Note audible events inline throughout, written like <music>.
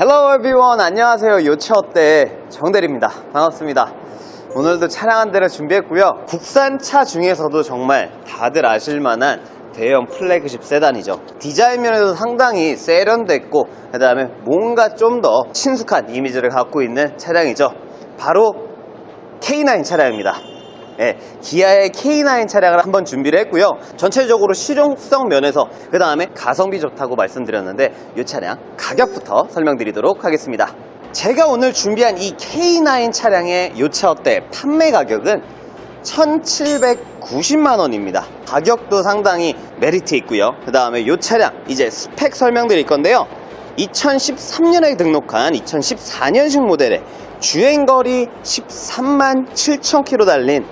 Hello everyone. 안녕하세요. 요차어때? 정대리입니다. 반갑습니다. 오늘도 차량 한 대를 준비했고요. 국산차 중에서도 정말 다들 아실만한 대형 플래그십 세단이죠. 디자인 면에도 상당히 세련됐고 그 다음에 뭔가 좀 더 친숙한 이미지를 갖고 있는 차량이죠. 바로 K9 차량입니다 예, 기아의 K9 차량을 한번 준비를 했고요. 전체적으로 실용성 면에서 그 다음에 가성비 좋다고 말씀드렸는데 이 차량 가격부터 설명드리도록 하겠습니다. 제가 오늘 준비한 이 K9 차량의 이차 어때 판매 가격은 1790만 원입니다. 가격도 상당히 메리트 있고요. 그 다음에 이 차량 이제 스펙 설명드릴 건데요. 2013년에 등록한 2014년식 모델의 주행거리 13만 7천 킬로 달린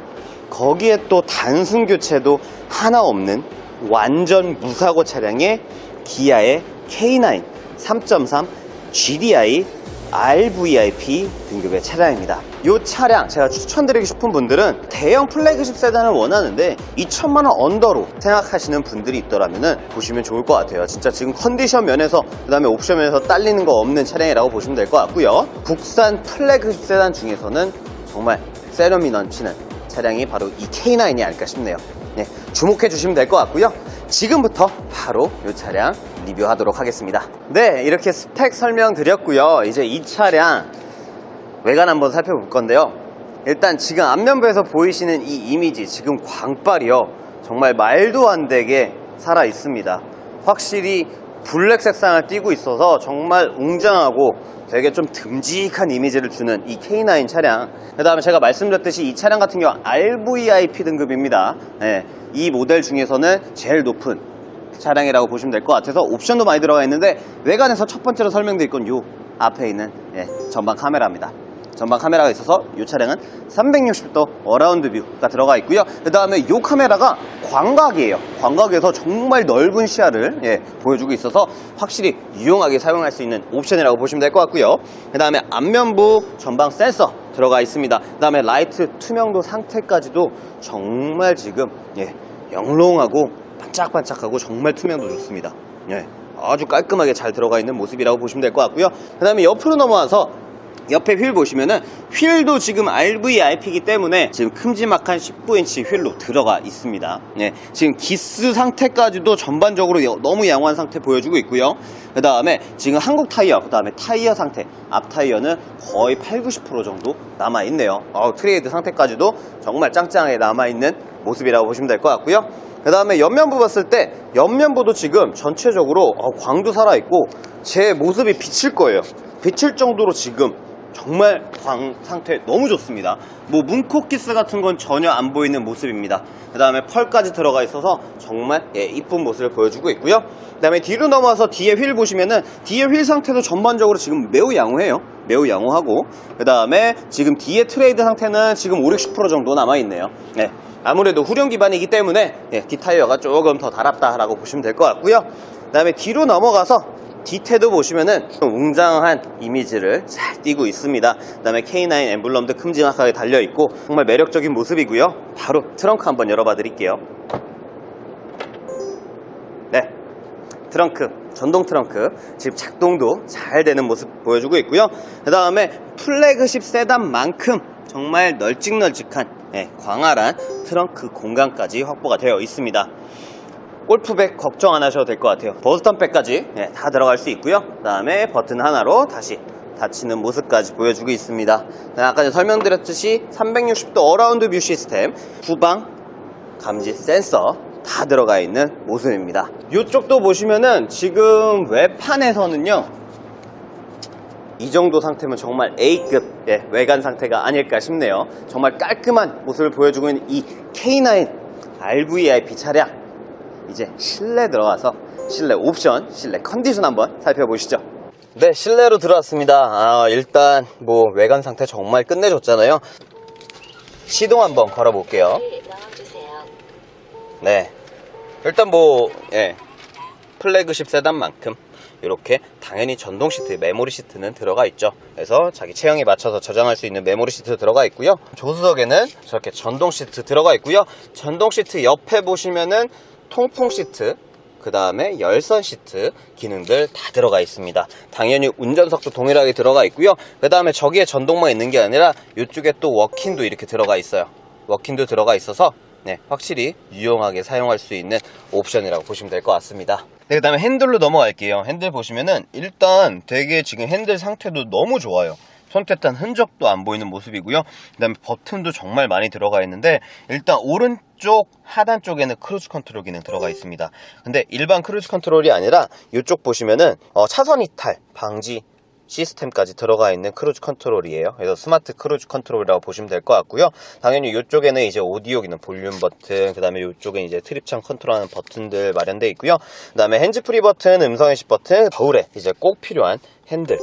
거기에 또 단순 교체도 하나 없는 완전 무사고 차량의 기아의 K9 3.3 GDI RVIP 등급의 차량입니다. 이 차량 제가 추천드리고 싶은 분들은 대형 플래그십 세단을 원하는데 2천만 원 언더로 생각하시는 분들이 있더라면 보시면 좋을 것 같아요. 진짜 지금 컨디션 면에서 그 다음에 옵션 면에서 딸리는 거 없는 차량이라고 보시면 될 것 같고요. 국산 플래그십 세단 중에서는 정말 세련미 넘치는 차량이 바로 이 K9이 아닐까 싶네요. 네, 주목해 주시면 될 것 같고요. 지금부터 바로 이 차량 리뷰하도록 하겠습니다. 네, 이렇게 스펙 설명드렸고요. 이제 이 차량 외관 한번 살펴볼 건데요. 일단 지금 앞면부에서 보이시는 이 이미지, 지금 광빨이요. 정말 말도 안 되게 살아 있습니다. 확실히 블랙 색상을 띠고 있어서 정말 웅장하고 되게 좀 듬직한 이미지를 주는 이 K9 차량. 그 다음에 제가 말씀드렸듯이 이 차량 같은 경우 RVIP 등급입니다. 네, 이 모델 중에서는 제일 높은 차량이라고 보시면 될 것 같아서 옵션도 많이 들어가 있는데 외관에서 첫 번째로 설명드릴 건 요 앞에 있는 예, 전방 카메라입니다. 전방 카메라가 있어서 이 차량은 360도 어라운드 뷰가 들어가 있고요. 그 다음에 이 카메라가 광각이에요. 광각에서 정말 넓은 시야를 예, 보여주고 있어서 확실히 유용하게 사용할 수 있는 옵션이라고 보시면 될 것 같고요. 그 다음에 앞면부 전방 센서 들어가 있습니다. 그 다음에 라이트 투명도 상태까지도 정말 지금 예, 영롱하고 반짝반짝하고 정말 투명도 좋습니다. 예, 아주 깔끔하게 잘 들어가 있는 모습이라고 보시면 될 것 같고요. 그 다음에 옆으로 넘어와서 옆에 휠 보시면은 휠도 지금 RVIP이기 때문에 지금 큼지막한 19인치 휠로 들어가 있습니다. 네, 지금 기스 상태까지도 전반적으로 여- 너무 양호한 상태 보여주고 있고요. 그 다음에 지금 한국 타이어, 그 다음에 타이어 상태, 앞 타이어는 거의 8, 90% 정도 남아 있네요. 어, 트레이드 상태까지도 정말 짱짱하게 남아 있는 모습이라고 보시면 될 것 같고요. 그 다음에 옆면부 봤을 때 옆면부도 지금 전체적으로 어, 광도 살아있고 제 모습이 비칠 거예요. 비칠 정도로 지금 정말 광 상태 너무 좋습니다. 뭐 문콕기스 같은 건 전혀 안 보이는 모습입니다. 그 다음에 펄까지 들어가 있어서 정말 예, 이쁜 모습을 보여주고 있고요. 그 다음에 뒤로 넘어와서 뒤에 휠 보시면은 뒤에 휠 상태도 전반적으로 지금 매우 양호해요. 매우 양호하고 그 다음에 지금 뒤에 트레이드 상태는 지금 5, 60% 정도 남아있네요. 네. 아무래도 후륜 기반이기 때문에 예, 뒷타이어가 조금 더 달았다라고 보시면 될 것 같고요. 그 다음에 뒤로 넘어가서 디테도 보시면은 좀 웅장한 이미지를 잘 띄고 있습니다. 그 다음에 K9 엠블럼도 큼지막하게 달려 있고 정말 매력적인 모습이고요. 바로 트렁크 한번 열어봐 드릴게요. 네. 트렁크, 전동 트렁크 지금 작동도 잘 되는 모습 보여주고 있고요. 그 다음에 플래그십 세단만큼 정말 널찍널찍한 예, 광활한 트렁크 공간까지 확보가 되어 있습니다. 골프백 걱정 안 하셔도 될 것 같아요. 버스턴백까지 예, 다 들어갈 수 있고요. 그 다음에 버튼 하나로 다시 닫히는 모습까지 보여주고 있습니다. 네, 아까 전에 설명드렸듯이 360도 어라운드 뷰 시스템, 후방 감지 센서 다 들어가 있는 모습입니다. 이쪽도 보시면은 지금 외판에서는요. 이 정도 상태면 정말 A급 예, 외관 상태가 아닐까 싶네요. 정말 깔끔한 모습을 보여주고 있는 이 K9 RVIP 차량 이제 실내 들어가서 실내 옵션, 실내 컨디션 한번 살펴보시죠. 네, 실내로 들어왔습니다. 아, 일단 뭐 외관 상태 정말 끝내줬잖아요. 시동 한번 걸어볼게요. 네. 일단 뭐, 예. 플래그십 세단만큼 이렇게 당연히 전동 시트, 메모리 시트는 들어가 있죠. 그래서 자기 체형에 맞춰서 저장할 수 있는 메모리 시트 들어가 있고요. 조수석에는 저렇게 전동 시트 들어가 있고요. 전동 시트 옆에 보시면은 통풍 시트 그 다음에 열선 시트 기능들 다 들어가 있습니다. 당연히 운전석도 동일하게 들어가 있고요. 그 다음에 저기에 전동만 있는 게 아니라 이쪽에 또 워킹도 이렇게 들어가 있어요. 워킹도 들어가 있어서 네, 확실히 유용하게 사용할 수 있는 옵션이라고 보시면 될 것 같습니다. 네, 그 다음에 핸들로 넘어갈게요. 핸들 보시면은 일단 되게 지금 핸들 상태도 너무 좋아요. 손댔던 흔적도 안 보이는 모습이고요. 그 다음에 버튼도 정말 많이 들어가 있는데 일단 오른쪽 하단 쪽에는 크루즈 컨트롤 기능 들어가 있습니다. 근데 일반 크루즈 컨트롤이 아니라 이쪽 보시면은 어, 차선 이탈 방지 시스템까지 들어가 있는 크루즈 컨트롤이에요. 그래서 스마트 크루즈 컨트롤이라고 보시면 될 것 같고요. 당연히 이쪽에는 이제 오디오 기능 볼륨 버튼, 그 다음에 이쪽에 이제 트립창 컨트롤하는 버튼들 마련되어 있고요. 그 다음에 핸즈프리 버튼, 음성 인식 버튼, 거울에 이제 꼭 필요한 핸들,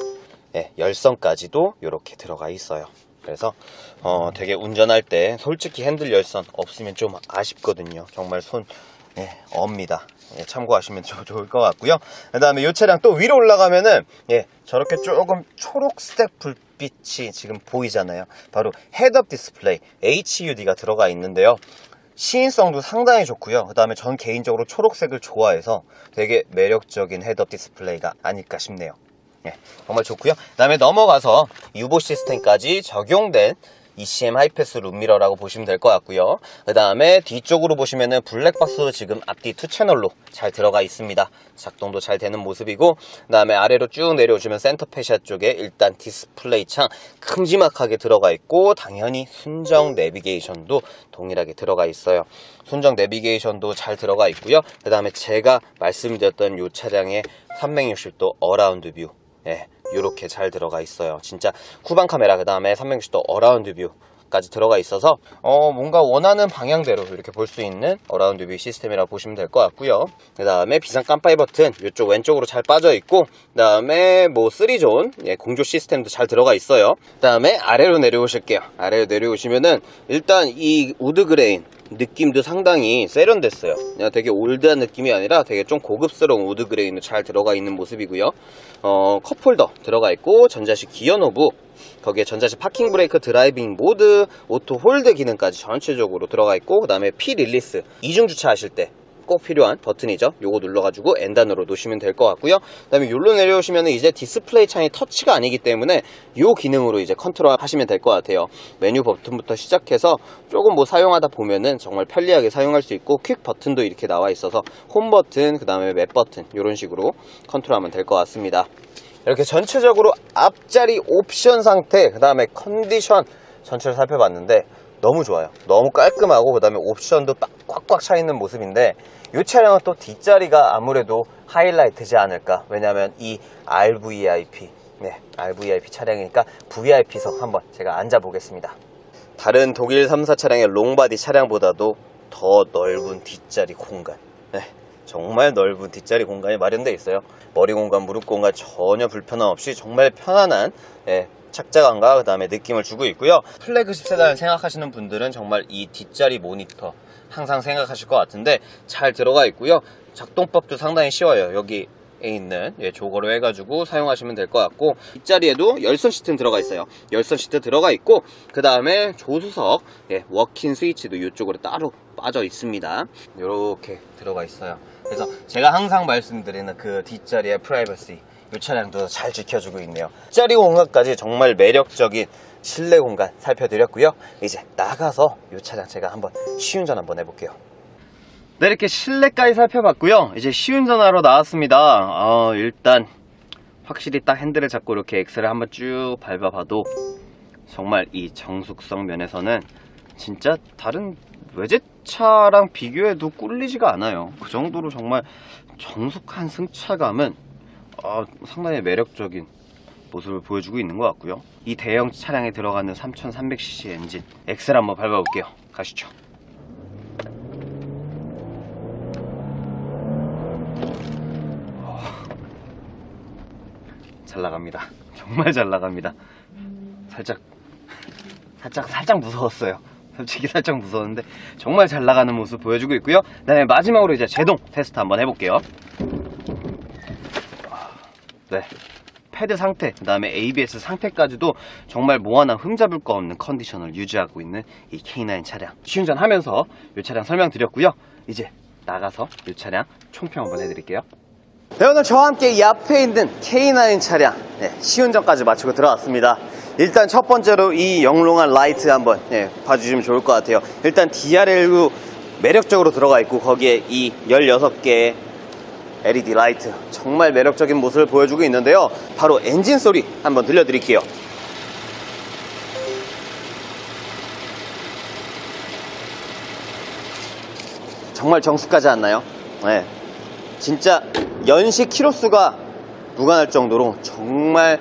예, 열선까지도 이렇게 들어가 있어요. 그래서 어, 되게 운전할 때 솔직히 핸들 열선 없으면 좀 아쉽거든요. 정말 손 예, 업니다. 예, 참고하시면 조- <laughs> 좋을 것 같고요. 그 다음에 이 차량 또 위로 올라가면은 예, 저렇게 조금 초록색 불빛이 지금 보이잖아요. 바로 헤드업 디스플레이 HUD가 들어가 있는데요. 시인성도 상당히 좋고요. 그 다음에 전 개인적으로 초록색을 좋아해서 되게 매력적인 헤드업 디스플레이가 아닐까 싶네요. 예, 정말 좋고요. 그 다음에 넘어가서 유보 시스템까지 적용된 ECM 하이패스 룸미러라고 보시면 될 것 같고요. 그 다음에 뒤쪽으로 보시면은 블랙박스 지금 앞뒤 투 채널로 잘 들어가 있습니다. 작동도 잘 되는 모습이고, 그 다음에 아래로 쭉 내려오시면 센터 페시아 쪽에 일단 디스플레이 창 큼지막하게 들어가 있고, 당연히 순정 내비게이션도 동일하게 들어가 있어요. 순정 내비게이션도 잘 들어가 있고요. 그 다음에 제가 말씀드렸던 이 차량의 360도 어라운드 뷰. 예, 요렇게 잘 들어가 있어요. 진짜 후방 카메라 그 다음에 360도 어라운드 뷰 까지 들어가 있어서 어 뭔가 원하는 방향대로 이렇게 볼 수 있는 어라운드 뷰 시스템이라고 보시면 될 것 같고요. 그 다음에 비상 깜빡이 버튼 이쪽 왼쪽으로 잘 빠져 있고 그 다음에 뭐 3존 예, 공조 시스템도 잘 들어가 있어요. 그 다음에 아래로 내려오실게요. 아래로 내려오시면은 일단 이 우드 그레인 느낌도 상당히 세련됐어요. 되게 올드한 느낌이 아니라 되게 좀 고급스러운 우드 그레인도 잘 들어가 있는 모습이고요. 어, 컵홀더 들어가 있고 전자식 기어 노브 거기에 전자식 파킹 브레이크 드라이빙 모드 오토 홀드 기능까지 전체적으로 들어가 있고 그 다음에 피 릴리스 이중 주차하실 때 꼭 필요한 버튼이죠. 요거 눌러가지고 엔단으로 놓으시면 될 것 같고요. 그 다음에 요로 내려오시면 이제 디스플레이 창이 터치가 아니기 때문에 요 기능으로 이제 컨트롤 하시면 될 것 같아요. 메뉴 버튼부터 시작해서 조금 뭐 사용하다 보면은 정말 편리하게 사용할 수 있고 퀵 버튼도 이렇게 나와 있어서 홈 버튼, 그 다음에 맵 버튼 요런 식으로 컨트롤하면 될 것 같습니다. 이렇게 전체적으로 앞자리 옵션 상태, 그 다음에 컨디션 전체를 살펴봤는데 너무 좋아요. 너무 깔끔하고 그 다음에 옵션도 빡- 꽉꽉 차 있는 모습인데 이 차량은 또 뒷자리가 아무래도 하이라이트지 않을까. 왜냐하면 이 RVIP, 네, RVIP 차량이니까 VIP석 한번 제가 앉아 보겠습니다. 다른 독일 3사 차량의 롱바디 차량보다도 더 넓은 뒷자리 공간. 네, 정말 넓은 뒷자리 공간이 마련되어 있어요. 머리 공간, 무릎 공간 전혀 불편함 없이 정말 편안한 예, 착자감과 그 다음에 느낌을 주고 있고요. 플래그십 세단을 생각하시는 분들은 정말 이 뒷자리 모니터 항상 생각하실 것 같은데 잘 들어가 있고요. 작동법도 상당히 쉬워요. 여기 에 있는 예, 조거로 해가지고 사용하시면 될 것 같고 뒷자리에도 열선 시트는 들어가 있어요 열선 시트 들어가 있고 그 다음에 조수석 예, 워킹 스위치도 이쪽으로 따로 빠져 있습니다 이렇게 들어가 있어요 그래서 제가 항상 말씀드리는 그 뒷자리의 프라이버시 이 차량도 잘 지켜주고 있네요 뒷자리 공간까지 정말 매력적인 실내 공간 살펴드렸고요 이제 나가서 이 차량 제가 한번 시운전 한번 해볼게요 네, 이렇게 실내까지 살펴봤고요. 이제 시운전하러 나왔습니다. 어, 일단 확실히 딱 핸들을 잡고 이렇게 엑셀을 한번 쭉 밟아봐도 정말 이 정숙성 면에서는 진짜 다른 외제차랑 비교해도 꿀리지가 않아요. 그 정도로 정말 정숙한 승차감은 어, 상당히 매력적인 모습을 보여주고 있는 것 같고요. 이 대형 차량에 들어가는 3300cc 엔진 엑셀 한번 밟아볼게요. 가시죠. 잘 나갑니다. 정말 잘 나갑니다. 살짝, 살짝, 살짝 무서웠어요. 솔직히 살짝 무서웠는데 정말 잘 나가는 모습 보여주고 있고요. 그 다음에 마지막으로 이제 제동 테스트 한번 해볼게요. 네. 패드 상태, 그 다음에 ABS 상태까지도 정말 뭐 하나 흠잡을 거 없는 컨디션을 유지하고 있는 이 K9 차량. 시운전 하면서 이 차량 설명드렸고요. 이제 나가서 이 차량 총평 한번 해드릴게요. 네, 오늘 저와 함께 이 앞에 있는 K9 차량 네, 시운전까지 마치고 들어왔습니다. 일단 첫 번째로 이 영롱한 라이트 한번 네, 봐주시면 좋을 것 같아요. 일단 DRL로 매력적으로 들어가 있고 거기에 이 16개의 LED 라이트 정말 매력적인 모습을 보여주고 있는데요. 바로 엔진 소리 한번 들려드릴게요. 정말 정숙하지 않나요? 네. 진짜 연식 키로수가 무관할 정도로 정말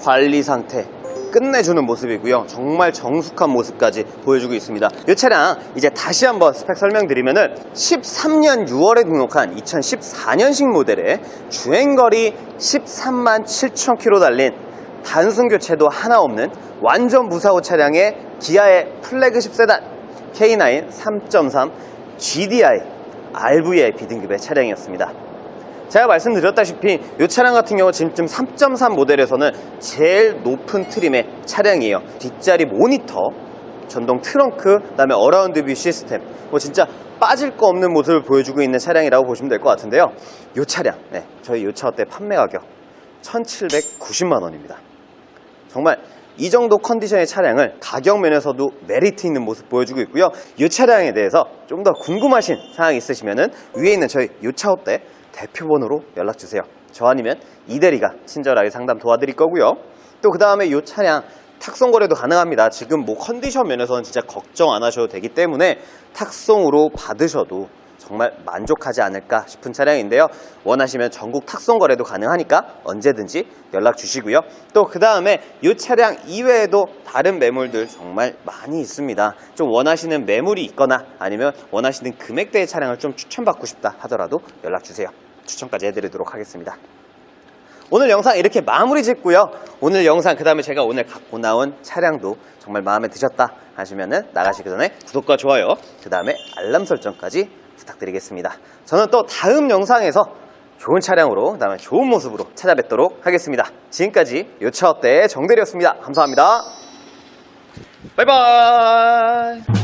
관리 상태 끝내주는 모습이고요. 정말 정숙한 모습까지 보여주고 있습니다. 이 차량 이제 다시 한번 스펙 설명드리면 은 13년 6월에 등록한 2014년식 모델의 주행거리 13만 7천 킬로 달린 단순 교체도 하나 없는 완전 무사고 차량의 기아의 플래그십 세단 K9 3.3 GDI RVIP 등급의 차량이었습니다. 제가 말씀드렸다시피 이 차량 같은 경우 지금 3.3 모델에서는 제일 높은 트림의 차량이에요. 뒷자리 모니터, 전동 트렁크, 그다음에 어라운드 뷰 시스템. 뭐 진짜 빠질 거 없는 모습을 보여주고 있는 차량이라고 보시면 될 것 같은데요. 이 차량, 네, 저희 이차때 판매 가격 1,790만 원입니다. 정말 이 정도 컨디션의 차량을 가격 면에서도 메리트 있는 모습 보여주고 있고요. 이 차량에 대해서 좀 더 궁금하신 사항이 있으시면은 위에 있는 저희 요차업대 대표 번호로 연락 주세요. 저 아니면 이대리가 친절하게 상담 도와드릴 거고요. 또 그 다음에 이 차량 탁송 거래도 가능합니다. 지금 뭐 컨디션 면에서는 진짜 걱정 안 하셔도 되기 때문에 탁송으로 받으셔도 정말 만족하지 않을까 싶은 차량인데요. 원하시면 전국 탁송 거래도 가능하니까 언제든지 연락 주시고요. 또 그 다음에 이 차량 이외에도 다른 매물들 정말 많이 있습니다. 좀 원하시는 매물이 있거나 아니면 원하시는 금액대의 차량을 좀 추천받고 싶다 하더라도 연락 주세요. 추천까지 해드리도록 하겠습니다. 오늘 영상 이렇게 마무리 짓고요. 오늘 영상 그 다음에 제가 오늘 갖고 나온 차량도 정말 마음에 드셨다 하시면은 나가시기 전에 구독과 좋아요 그 다음에 알람 설정까지 부탁드리겠습니다. 저는 또 다음 영상에서 좋은 차량으로 그다음에 좋은 모습으로 찾아뵙도록 하겠습니다. 지금까지 요차업대 정대리였습니다. 감사합니다. 바이바이.